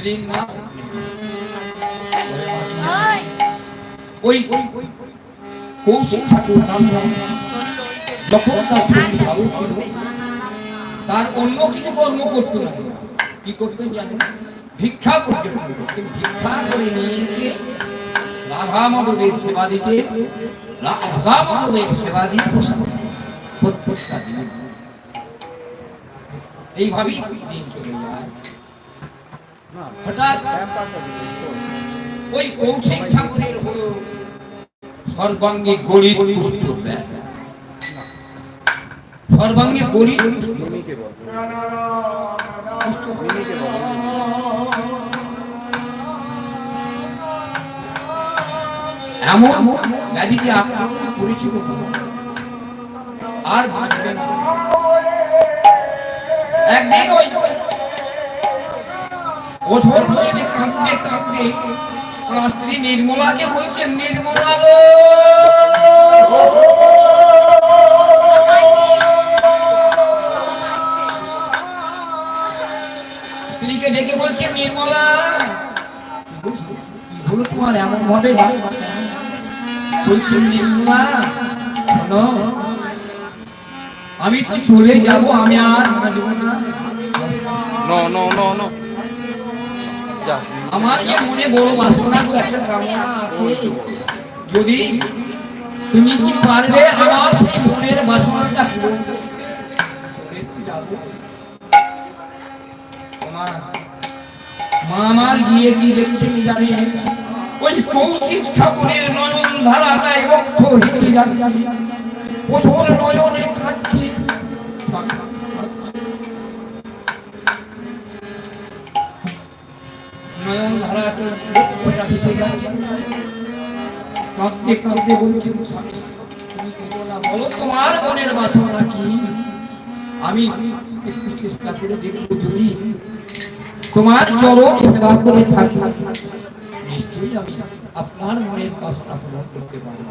স্ত্রীর নাম ওই কৌশিক ঠাকুর নাম নাম যখন তার শরীর ভালো ছিল তার অন্য কিছু কর্ম করতো না। কি করতেন জানেন ভিক্ষা পর্যন্ত করতেন ভিক্ষা করে নিয়ে এসে রাধা মাধবের সেবা দিতে রাধা মাধবের সেবা দিয়ে প্রত্যেকটা দিন। এইভাবেই দিন হঠাৎ ওই কৌশিক ঠাকুরের হলো সর্বাঙ্গে গরিব পুষ্ট সর্বাঙ্গে গরিব পুষ্ট। এমন ব্যাধিতে আক্রান্ত করেছিল আর বাঁচবে না। একদিন ওই ওঝর নদীতে কাঁদতে কাঁদতে ওনার স্ত্রী নির্মলাকে বলছেন, নির্মলা স্ত্রীকে ডেকে বলছেন, নির্মলা, কি তোমার? এমন ভাবে বলছেন, নির্মলা, শোনো, আমি তো চলে যাব, আমি আর বাঁচব না। নো নো নো নো আমার যে মনে বড় বাসনা একটা কামনা আছে। যদি তুমি কি পারবে আমার সেই মনের বাসনাটা পূরণ করতে? গিয়ে কি দেখছেন জানেন ওই কৌশিক ঠাকুরের নয়ন হেঁটে যাচ্ছে। কঠোর নয়নে নয়ন ধারাতে বক্ষটা ভেসে যাচ্ছে কাঁদতে কাঁদতে বলছে স্বামী তুমি কেঁদো না বলো তোমার মনের বাসনা কি আমি একটু চেষ্টা করে দেখব যদি তোমার চরম সেবা করে থাকি নিশ্চয়ই আমি আপনার মনের বাসনা পূরণ করতে পারব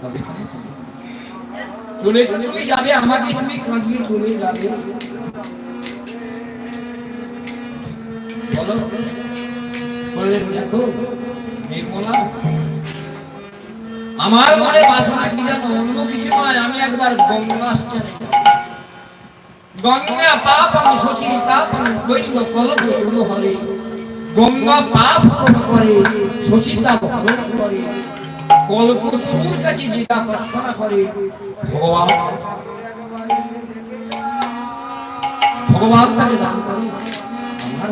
তবে তুমি চলে তো তুমি যাবে আমাকে তুমি কাঁদিয়ে চলে যাবে বলো বললেন দেখো নির্মলা আমার মনে বাসনা কি জানো? অন্য কিছু নয়, আমি একবার গঙ্গা স্নানে। গঙ্গা পাপং শশী, তাপং দৈব কলপ হরে গঙ্গা পাপ হরণ করে শশীতা হরণ করে। কল্প তরুর কাছে যেটা প্রার্থনা করে, ভগবান ভগবান তাকে দান করে। আমার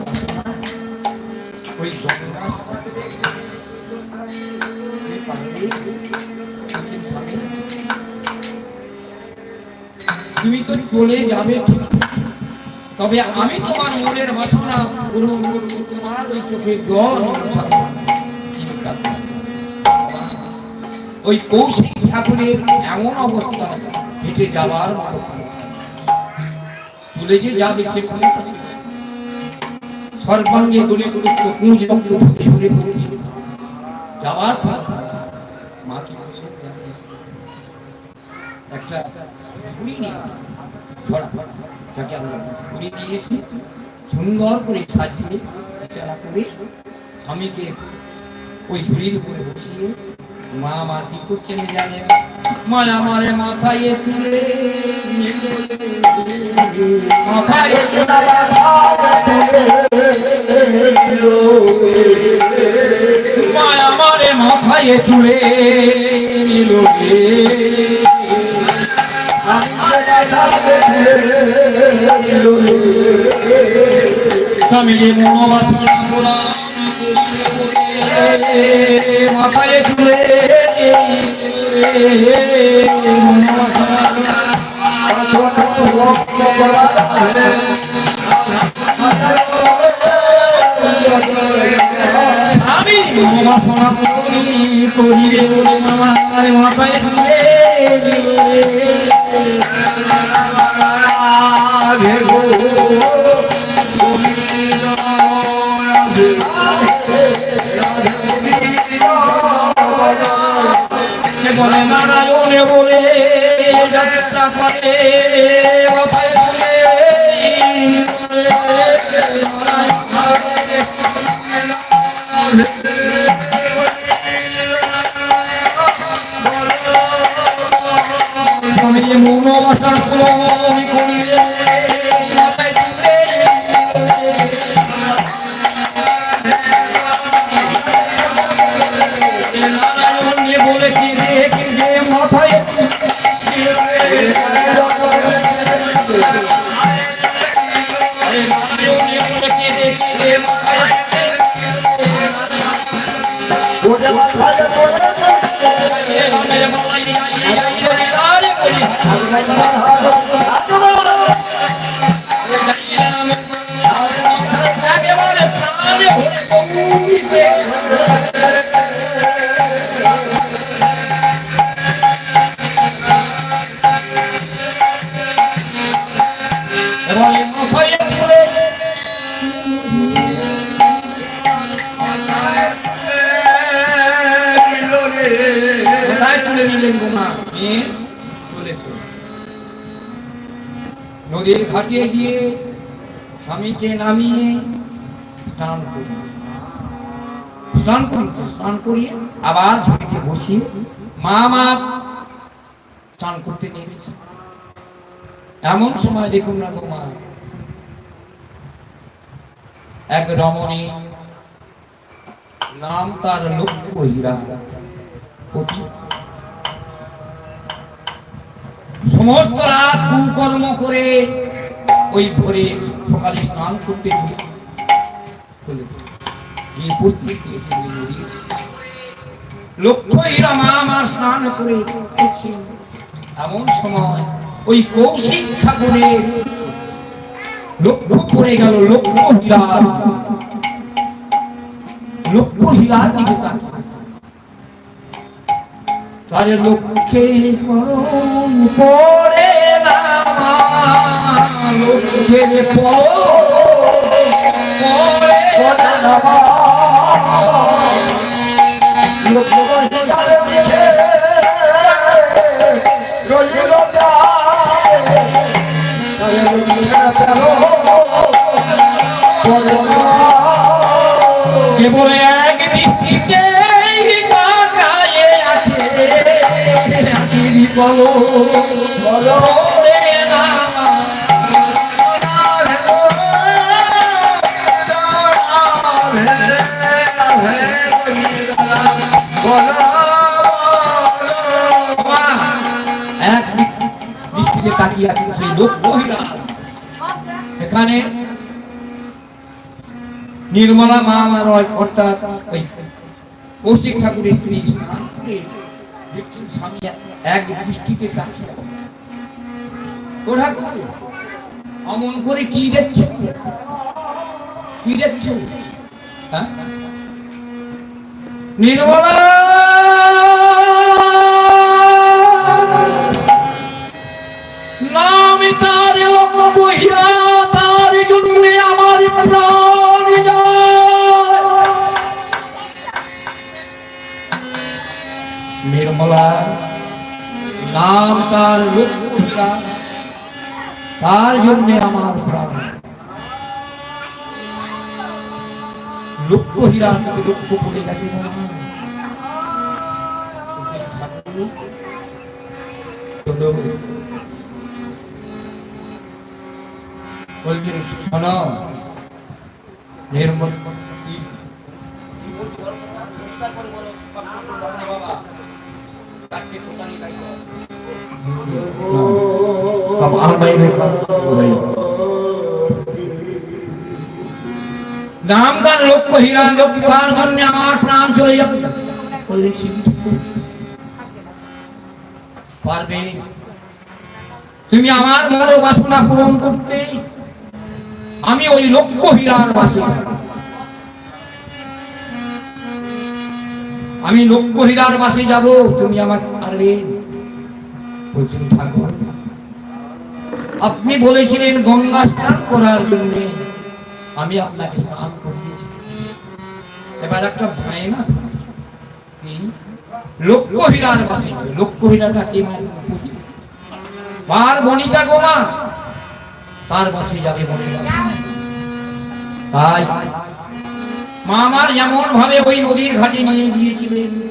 তুমি তো চলে যাবে ঠিক তবে আমি তোমার মনের বাসনা তোমার ওই চোখে জল। ওই কৌশিক ঠাকুরের এমন অবস্থা, হেঁটে যাওয়ার মতো। চলে যে যাবে সে ক্ষমতা ছিল সর্বাঙ্গে গলে মা কি একটা ছুরি নিয়ে ছড়া। আমরা ছুরি এসে সুন্দর করে সাজিয়ে সেরা করে স্বামীকে ওই ঝুড়ির উপরে বসিয়ে মা মা কি করছেন জানেন? মা আমারে মাথায় তুলে মাথায় মা আমারে মাথায় তুলে নিল রে। স্বামীর মনোবাসনা পুরাণ মাথায় তুলে মনোবাসনা আমি মনোবাসনা করি করিবে বলে আমার মাথায় তুলে দিল সে বলে নারায়ণে বলে যাত্রা করে মন করিলে নদীর ঘাটে গিয়ে স্বামীকে নামিয়ে স্নান করি স্নান করি স্নান করিয়ে আবার ঝুড়িতে বসিয়ে মা মা স্নান করতে নেমেছে। এমন সময় দেখুন না গোমা এক রমণী নাম তার লক্ষ্য হীরা অতি সমস্ত রাত কুকর্ম করে ওই ভোরে সকালে স্নান করতে। লক্ষ্য আমার স্নান করে এমন সময় ওই কৌশিক ঠাকুরের লক্ষ্য গেল, লক্ষ্য লক্ষ্য হীরার দিকে তাকিয়ে তার লক্ষ্যে পরম না লক্ষ্যে কেবল বলো বলো রে রামা মা, এক দৃষ্টিতে তাকিয়ে আছে সেই লোক মহিলা এখানে নির্মলা মা আমার অর্থাৎ কৌশিক ঠাকুরের স্ত্রী স্নান করে। দেখছেন স্বামী এক দৃষ্টিতে তাকিয়ে ও ঠাকুর, অমন করে কি দেখছেন? কি দেখছেন? হ্যাঁ? নির্মলা! নাম তার লক্ষ্যহীরা তার জন্যে আমার প্রাণ লক্ষ্যহীরা থেকে লক্ষ্য পড়ে গেছে না। চলো বলছেন শোনো নির্মল নামদার লক্ষ্য হীরা লক্ষ্য তার জন্য আমার প্রাণ চলে যাবে বললেন, "শিবি ঠাকুর, পারবে তুমি আমার মনোবাসনা পূরণ করতে আমি ওই লক্ষ্য হীরার বাসী আমি লক্ষ্য হীরার বাসে যাব তুমি আমার পারবে বলছেন ঠাকুর আপনি বলেছিলেন গঙ্গা স্নান করার জন্য। আমি আপনাকে স্নান করিয়েছি। এবার একটা ভয় না তোমার। কি? লক্ষ্য হীরার বাসে। যাবে। লক্ষ্য হীরাটা কে মানে পার বনিতা গোমা তার বাসে যাবে বনে তাই। মা আমার যেমন ভাবে ওই নদীর ঘাটে নিয়ে গিয়েছিলেন।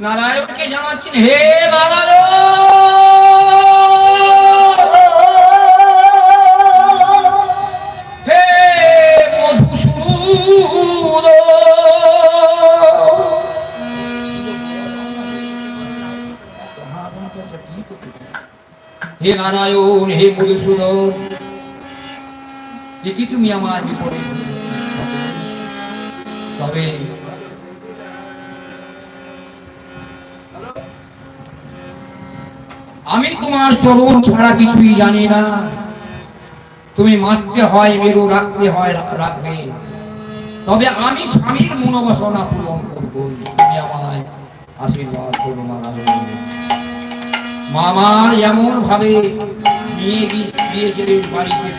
নারায়ণকে জানাচ্ছেন, হে নারায়ণ! হে নারায়ণ, হে মধুসূদন দেখি তুমি আমার বিপরীত? তবে আমি তোমার চরণ ছাড়া কিছুই জানি না। তুমি মারতে হয়, মেরু রাখতে হয় রাখবে। তবে আমি স্বামীর মনোবাসনা পূরণ করব। তুমি আমায় আশীর্বাদ করো, নারায়ণ। মামার এমন ভাবে নিয়ে গিয়েছিলেন বাড়িতে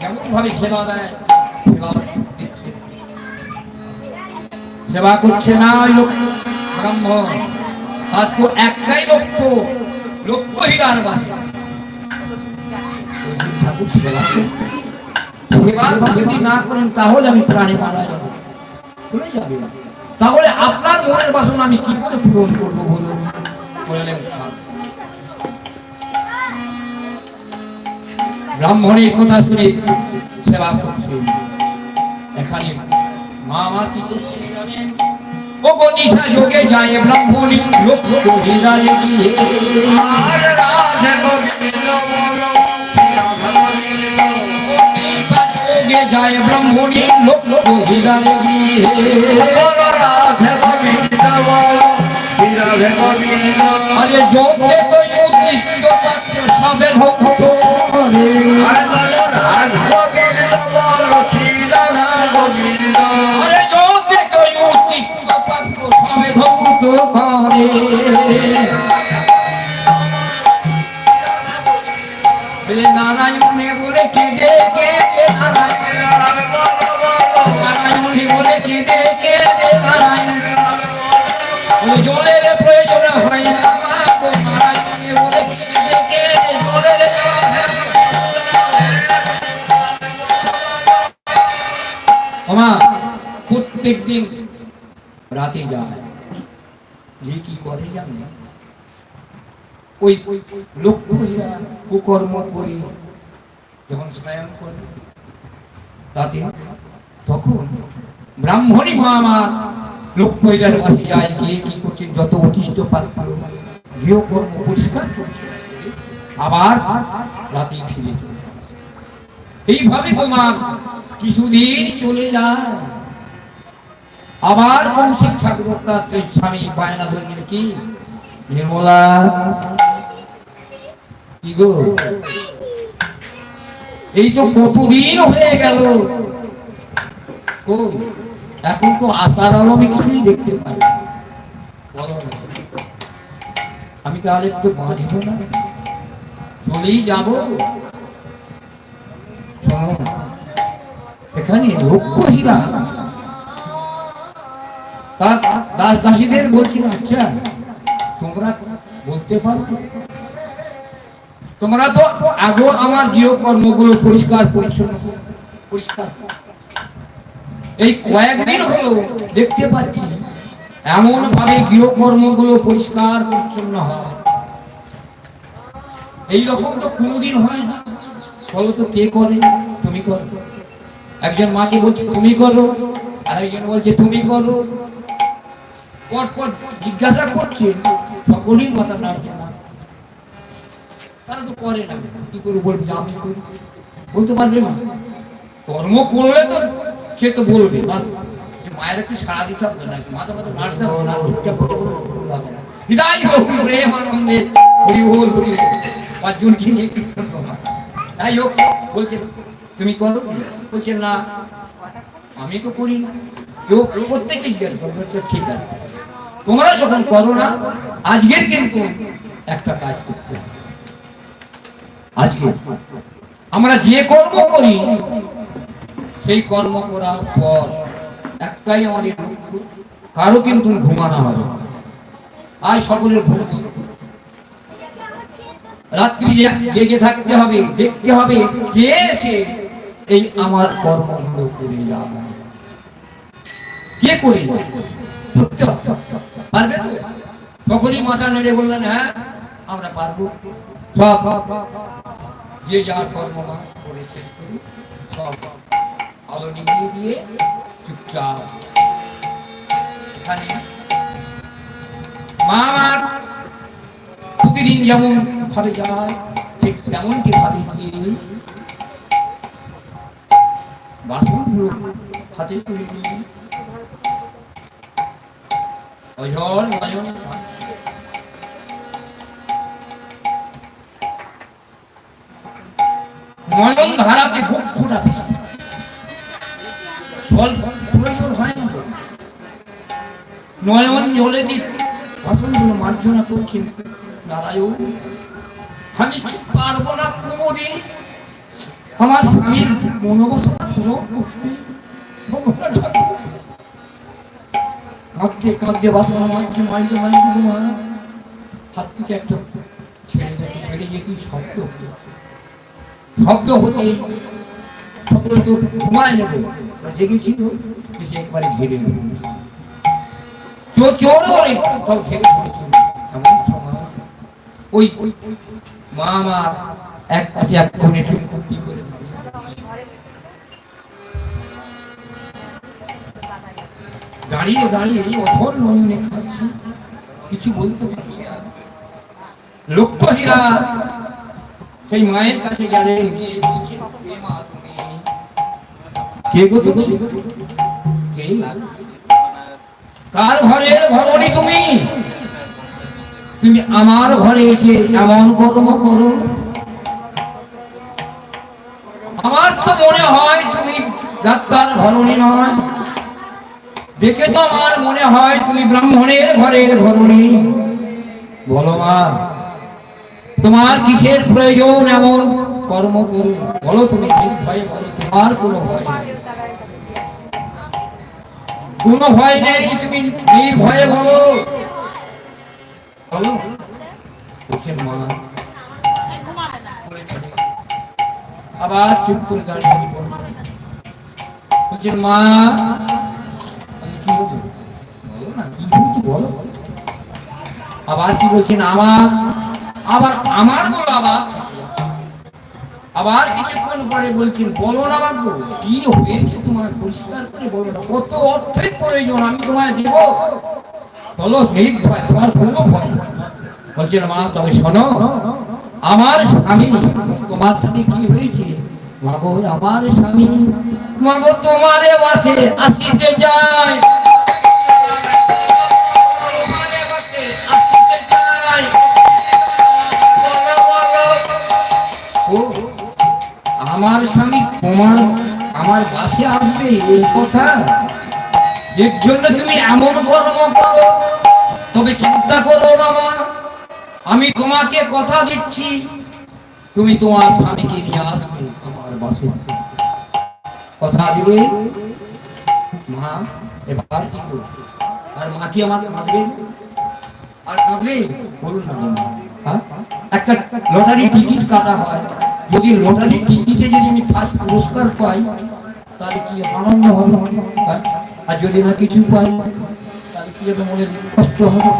কেমন ভাবে সেবা দেয়, সেবা করছে না ব্রাহ্মণ। তার তো একটাই লক্ষ্য লক্ষ্য বাসে। ঠাকুর সেবা সেবা যদি না করেন, তাহলে আমি প্রাণে মারা যাব। চলে যাবে। তাহলে আপনার মনের বাসনা আমি কি করে পূরণ করব বলুন? ব্রাহ্মণের কথা শুনে সেবা করছে। এখানে মা আমার কি করছে যোগে যায় ব্রাহ্মণী লোক হৃদয়ে গিয়ে। আর রাধে গোবিন্দ বলো নিশা যোগে যায় ব্রাহ্মণী। লোক হৃদয়ে রাধে গোবিন্দ আরে যোগে যে কি করে জানি? ওই লক্ষ্যীরা কুকর্ম করে, যখন স্নান করে তখন ব্রাহ্মণী মা আমার লক্ষ্যীরার পাশে যায়, গিয়ে কি করছেন যত অতিষ্ঠ পাত্র, গৃহকর্ম পরিষ্কার করছে। আবার রাতে ফিরে চলে। এইভাবে তোমার কিছুদিন চলে যায়। আবার কৌশিক ঠাকুর স্বামী বায়না ধরলেন কি? নির্মলা, কি গো? এই তো কতদিন হয়ে গেল? কই? এখন তো আশার আলো আমি কিছুই দেখতে পাই। আমি তাহলে একটু বাঁচবো না? চলেই যাব। এখানে লক্ষ্য হীরা তার দাস দাসীদের বলছিল আচ্ছা তোমরা বলতে পারবে তোমরা তো আগো আমার গৃহকর্মগুলো পরিষ্কার পরিচ্ছন্ন, পরিষ্কার। এই কয়েকদিন হলো দেখতে পাচ্ছি এমন ভাবে গৃহকর্মগুলো পরিষ্কার পরিচ্ছন্ন হয়। এই রকম তো কোনোদিন হয় না। বলো তো কে করে? তুমি করো। একজন মাকে বলছে, তুমি করো। আর একজন বলছে, তুমি করো। পর পর জিজ্ঞাসা করছে, সকলেই কথা নাড়ছে না। তারা তো করে না। কি করে বলবে আমি করি। বলতে পারবে না। কর্ম করলে তো সে তো বলবে না মায়ের একটু দিতে হবে নাড়তে হবে না হবে না। তুমি করো বলছে না আমি তো করি না। প্রত্যেকে জিজ্ঞাসা করবে বলছে, ঠিক আছে। তোমরা যখন করো না আজকের কিন্তু একটা কাজ করতে আজকে? আমরা যে কর্ম করি সেই কর্ম করার পর একটাই আমাদের লক্ষ্য কারও কিন্তু ঘুমানো হবে। আজ সকলের ভুল রাত্রি জেগে থাকতে হবে, দেখতে হবে কে এসে এই আমার কর্মগুলো করে যাবে। কে করে পারবে তো? সকলেই মাথা নেড়ে বললেন হ্যাঁ আমরা পারব। সব, যে যার কর্ম করেছে, সব আলো নিভিয়ে দিয়ে চুপচাপ এখানে মা আমার প্রতিদিন যেমন ভাবে যায়, ঠিক তেমনটি ভাবে গিয়ে বাসনগুলো হাতে তুলে নিয়ে অজন অজন নয়ন ধারাতে ফেসে। জল প্রয়োজন হয় না। নয়ন জলেতে বাসনগুলো মার্জনা করছেন নারায়ণ, আমি কি পারব না কোমরে আমার স্বামীর মনোবসনা পূরণ করতে। কাঁদতে কাঁদতে বাসনা হাত থেকে একটা ছেড়ে ছেড়ে যেত শব্দ। শব্দ হতেই সকলে তো ঘুমায় নেব জেগেছিল এসে একবারে ঘিরে চোর চোর বলে, সব ঘিরে ধরেছিল। এমন সময় ওই মা আমার এক পাশে এক কোণে চুপি করে দাঁড়িয়ে দাঁড়িয়ে অধর নয়নে খাচ্ছে কিছু বলতে পারছে না লক্ষ্য হীরা সেই মায়ের কাছে গেলেন, গিয়ে? কে গো তুমি? কে? কার ঘরের তুমি? তুমি আমার ঘরে এসে এমন কর্ম করো। আমার তো মনে হয় তুমি ডাক্তার নয়। দেখে তো আমার মনে হয় তুমি ব্রাহ্মণের ঘরের ঘরণী বলো মা তোমার কিসের প্রয়োজন এমন কর্ম করো? বলো তুমি নির্ভয়ে বলো তোমার কোনো ভয় নেই। কোনো ভয় নেই তুমি নির্ভয়ে বলো। বলো। মা। আবার চুপ করে দাঁড়িয়ে আছে বলো। বলছেন মা। কি বলো না, কি বলো। আবার কি বলছেন, আমার আবার আমার বলো আবার। আবার কিছুক্ষণ পরে বলছেন, বলো না বাবু, কি হয়েছে তোমার? পরিষ্কার করে বলো কত অর্থের প্রয়োজন আমি তোমায় দেব? বলো নির্ভয় তোমার কোনো ভয় বলছেন, মা, তবে শোনো, আমার স্বামী, তোমার স্বামী কি হয়েছে? মাগো, আমার স্বামী, মাগো, তোমারে বাসে আসিতে যায় বাসে আসবে এই কথা। এর জন্য তুমি এমন কর্ম করো, তবে চিন্তা করো না মা। আমি তোমাকে কথা দিচ্ছি, তুমি তোমার স্বামীকে নিয়ে আসবে আমার বাসে কথা দিবে? মা, এবার কি করবে? আর মা কি আমাকে কাঁদবে আর কাঁদবে? বলুন না হ্যাঁ? একটা লটারি টিকিট কাটা হয়। যদি লটারি টিকিটে যদি আমি ফার্স্ট পুরস্কার পাই তাহলে কি আনন্দ হ্যাঁ? আর যদি না কিছু পাই, তাহলে কি হবে মনে কষ্ট হবে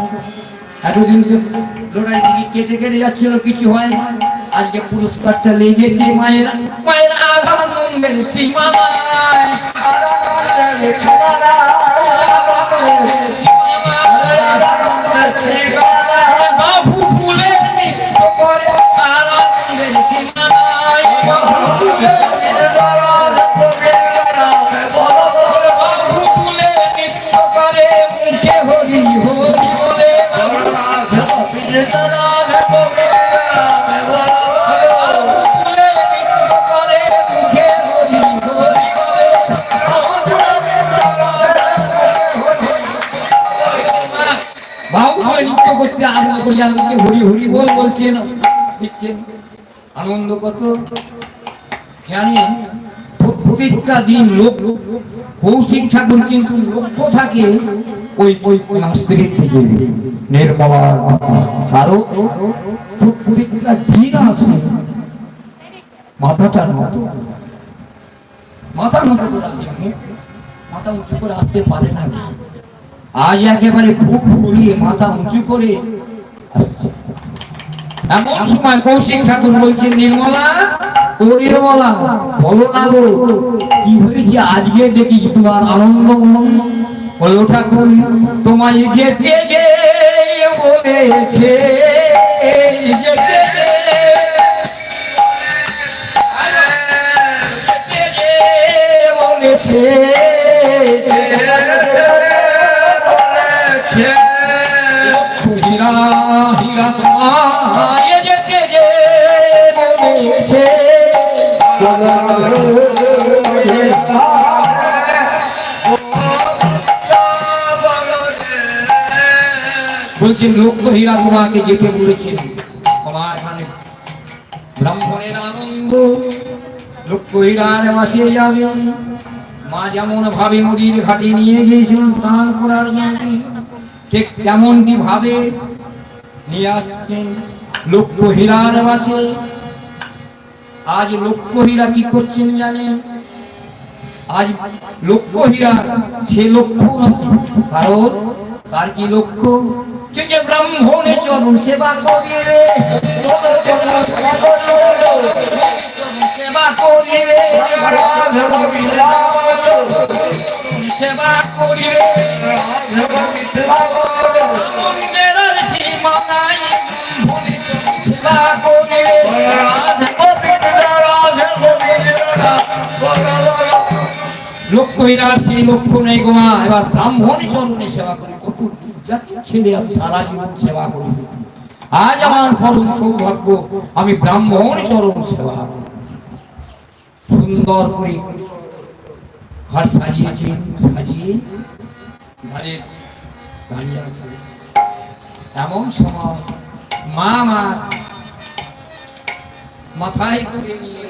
এতদিন লটারি টিকিট কেটে কেটে যাচ্ছিল, কিছু হয় না আজকে পুরস্কারটা লেগেছে মায়ের মায়ের আনন্দের সীমা। বাবু নৃত্য করতে আনন্দ করে আমাকে হরি হরি বল বলছেন। দিচ্ছেন আনন্দ কত? প্রত্যেকটা দিন লোক কৌশিক ঠাকুর কিন্তু লক্ষ্য থাকে ওই স্ত্রীর থেকে নির্মলা প্রত্যেকটা দিন আছে। মাথাটা নত মাথা নত করে আসে। মাথা উঁচু করে আসতে পারে না। আজ একেবারে বুক ফুলিয়ে মাথা উঁচু করে এমন সময় কৌশিক ঠাকুর বলছেন নির্মলা বলো না গো, কি হয়েছে? আজকে দেখি তোমার আনন্দ বলো ঠাকুর তোমায় যেতে যে বলেছে। হীরা হীরা তোমায় যেতে বলেছে। লোক তো হীরা তোমাকে যেতে বলেছে আমার এখানে ব্রাহ্মণের আনন্দ লক্ষ্য হীরার বাসে যাবে। মা যেমন ভাবে নদীর ঘাটে নিয়ে গিয়েছিলেন স্নান করার জন্য, ঠিক তেমনটি ভাবে নিয়ে আসছেন লক্ষ্য হীরার বাসে আজ লক্ষ্য হীরা কি করছেন জানেন? আজ লক্ষ্য হীরা সে লক্ষ্য কারণ তার কি লক্ষ্য? সে যে ব্রাহ্মণে চরণ সেবা করিবে সেবা করিবে সেবা করিবে লক্ষ্য হীরার সেই লক্ষ্য নেই গোমা এবার ব্রাহ্মণ চরণে সেবা করি ছেলে আমি সারা জীবন সেবা আজ আমার পরম সৌভাগ্য, আমি ব্রাহ্মণ চরণ সেবা সুন্দর করে ঘর সাজিয়েছেন সাজিয়ে ঘরে দাঁড়িয়ে আছে। এমন সময় মা মাথায় করে নিয়ে